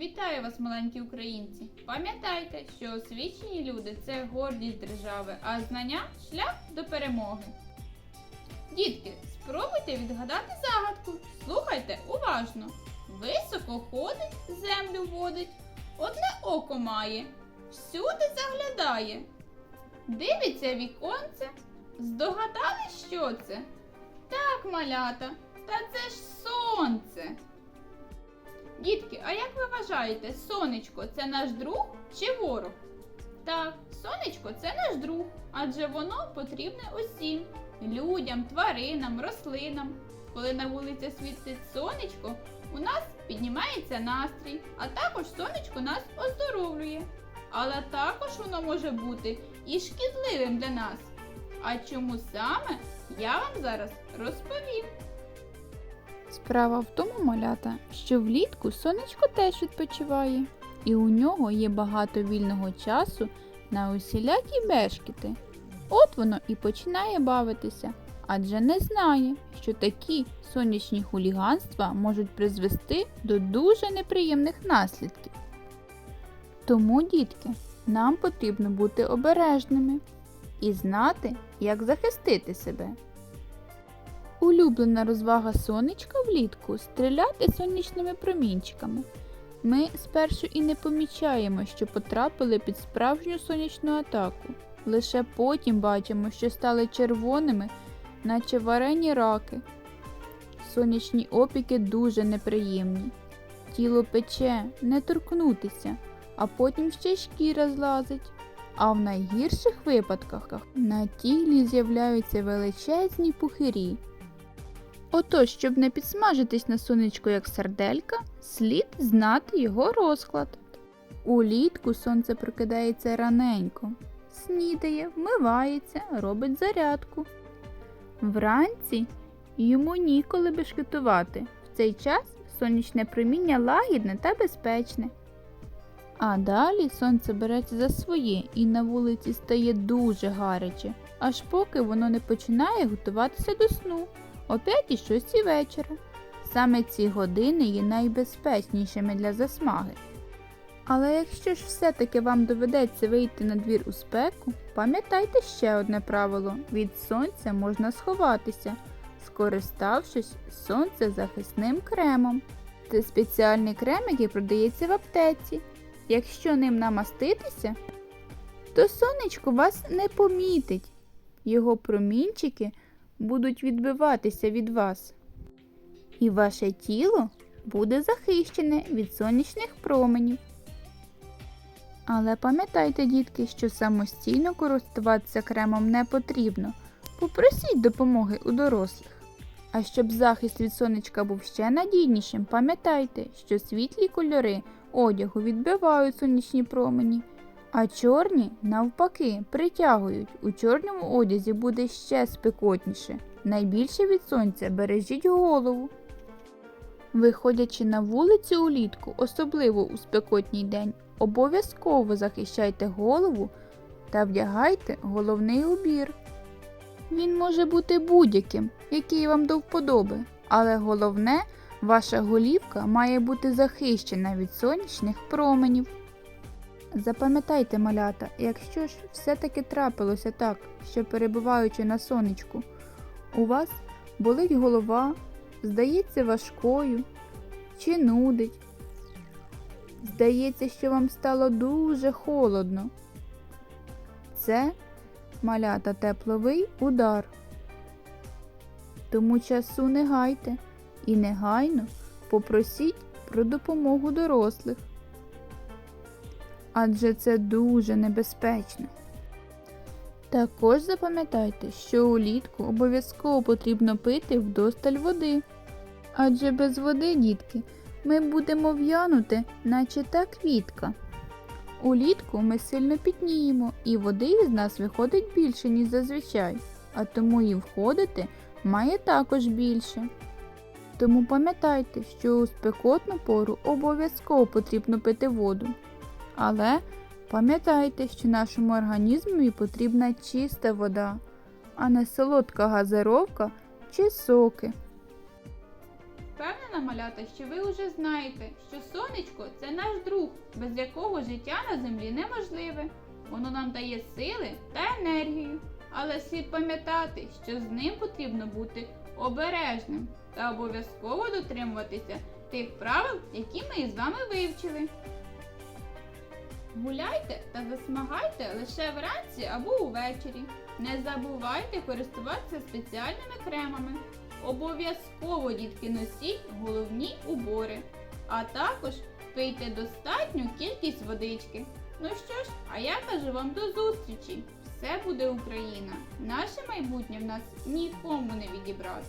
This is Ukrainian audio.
Вітаю вас, маленькі українці! Пам'ятайте, що освічені люди це гордість держави, а знання шлях до перемоги. Дітки, спробуйте відгадати загадку. Слухайте уважно. Високо ходить, землю водить, одне око має, всюди заглядає. Дивиться віконце. Здогадали, що це? Так, малята, та це ж сонце. Дітки, а як ви вважаєте, сонечко це наш друг чи ворог? Так, сонечко це наш друг, адже воно потрібне усім людям, тваринам, рослинам. Коли на вулиці світить сонечко, у нас піднімається настрій, а також сонечко нас оздоровлює. Але також воно може бути і шкідливим для нас. А чому саме я вам зараз розповім. Справа в тому, малята, що влітку сонечко теж відпочиває, і у нього є багато вільного часу на усілякі бешкіти. От воно і починає бавитися, адже не знає, що такі сонячні хуліганства можуть призвести до дуже неприємних наслідків. Тому, дітки, нам потрібно бути обережними і знати, як захистити себе. Улюблена розвага сонечка влітку стріляти сонячними промінчиками. Ми спершу і не помічаємо, що потрапили під справжню сонячну атаку. Лише потім бачимо, що стали червоними, наче варені раки. Сонячні опіки дуже неприємні. Тіло пече, не торкнутися, а потім ще шкіра злазить. А в найгірших випадках на тілі з'являються величезні пухирі. Отож, щоб не підсмажитись на сонечко як сарделька, слід знати його розклад. Улітку сонце прокидається раненько, снідає, вмивається, робить зарядку. Вранці йому ніколи бешкетувати. В цей час сонячне проміння лагідне та безпечне. А далі сонце береться за своє і на вулиці стає дуже гаряче, аж поки воно не починає готуватися до сну о 5-6 вечора. Саме ці години є найбезпечнішими для засмаги. Але якщо ж все-таки вам доведеться вийти на двір у спеку, пам'ятайте ще одне правило: від сонця можна сховатися, скориставшись сонцезахисним кремом. Це спеціальний крем, який продається в аптеці. Якщо ним намаститися, то сонечко вас не помітить. Його промінчики будуть відбиватися від вас. І ваше тіло буде захищене від сонячних променів. Але пам'ятайте, дітки, що самостійно користуватися кремом не потрібно. Попросіть допомоги у дорослих. А щоб захист від сонечка був ще надійнішим, пам'ятайте, що світлі кольори одягу відбивають сонячні промені, а чорні, навпаки, притягують. У чорному одязі буде ще спекотніше. Найбільше від сонця бережіть голову. Виходячи на вулицю улітку, особливо у спекотній день, обов'язково захищайте голову та вдягайте головний убір. Він може бути будь-яким, який вам до вподоби, але головне, ваша голівка має бути захищена від сонячних променів. Запам'ятайте, малята, якщо ж все-таки трапилося так, що перебуваючи на сонечку, у вас болить голова, здається важкою чи нудить. Здається, що вам стало дуже холодно. Це малята тепловий удар. Тому часу не гайте і негайно попросіть про допомогу дорослих. Адже це дуже небезпечно. Також запам'ятайте, що улітку обов'язково потрібно пити вдосталь води. Адже без води, дітки, ми будемо в'янути, наче та квітка. Улітку ми сильно пітніємо, і води з нас виходить більше, ніж зазвичай, а тому і входити має також більше. Тому пам'ятайте, що у спекотну пору обов'язково потрібно пити воду. Але Пам'ятайте, що нашому організму потрібна чиста вода, а не солодка газировка чи соки. впевнена, малята, що ви вже знаєте, що сонечко це наш друг, без якого життя на землі неможливе. Воно нам дає сили та енергію. Але слід пам'ятати, що з ним потрібно бути обережним та обов'язково дотримуватися тих правил, які ми із вами вивчили. Гуляйте та засмагайте лише вранці або увечері. Не забувайте користуватися спеціальними кремами. Обов'язково дітки носіть головні убори, а також пийте достатню кількість водички. Ну що ж, а я кажу вам до зустрічі! Все буде Україна! Наше майбутнє в нас нікому не відібрати.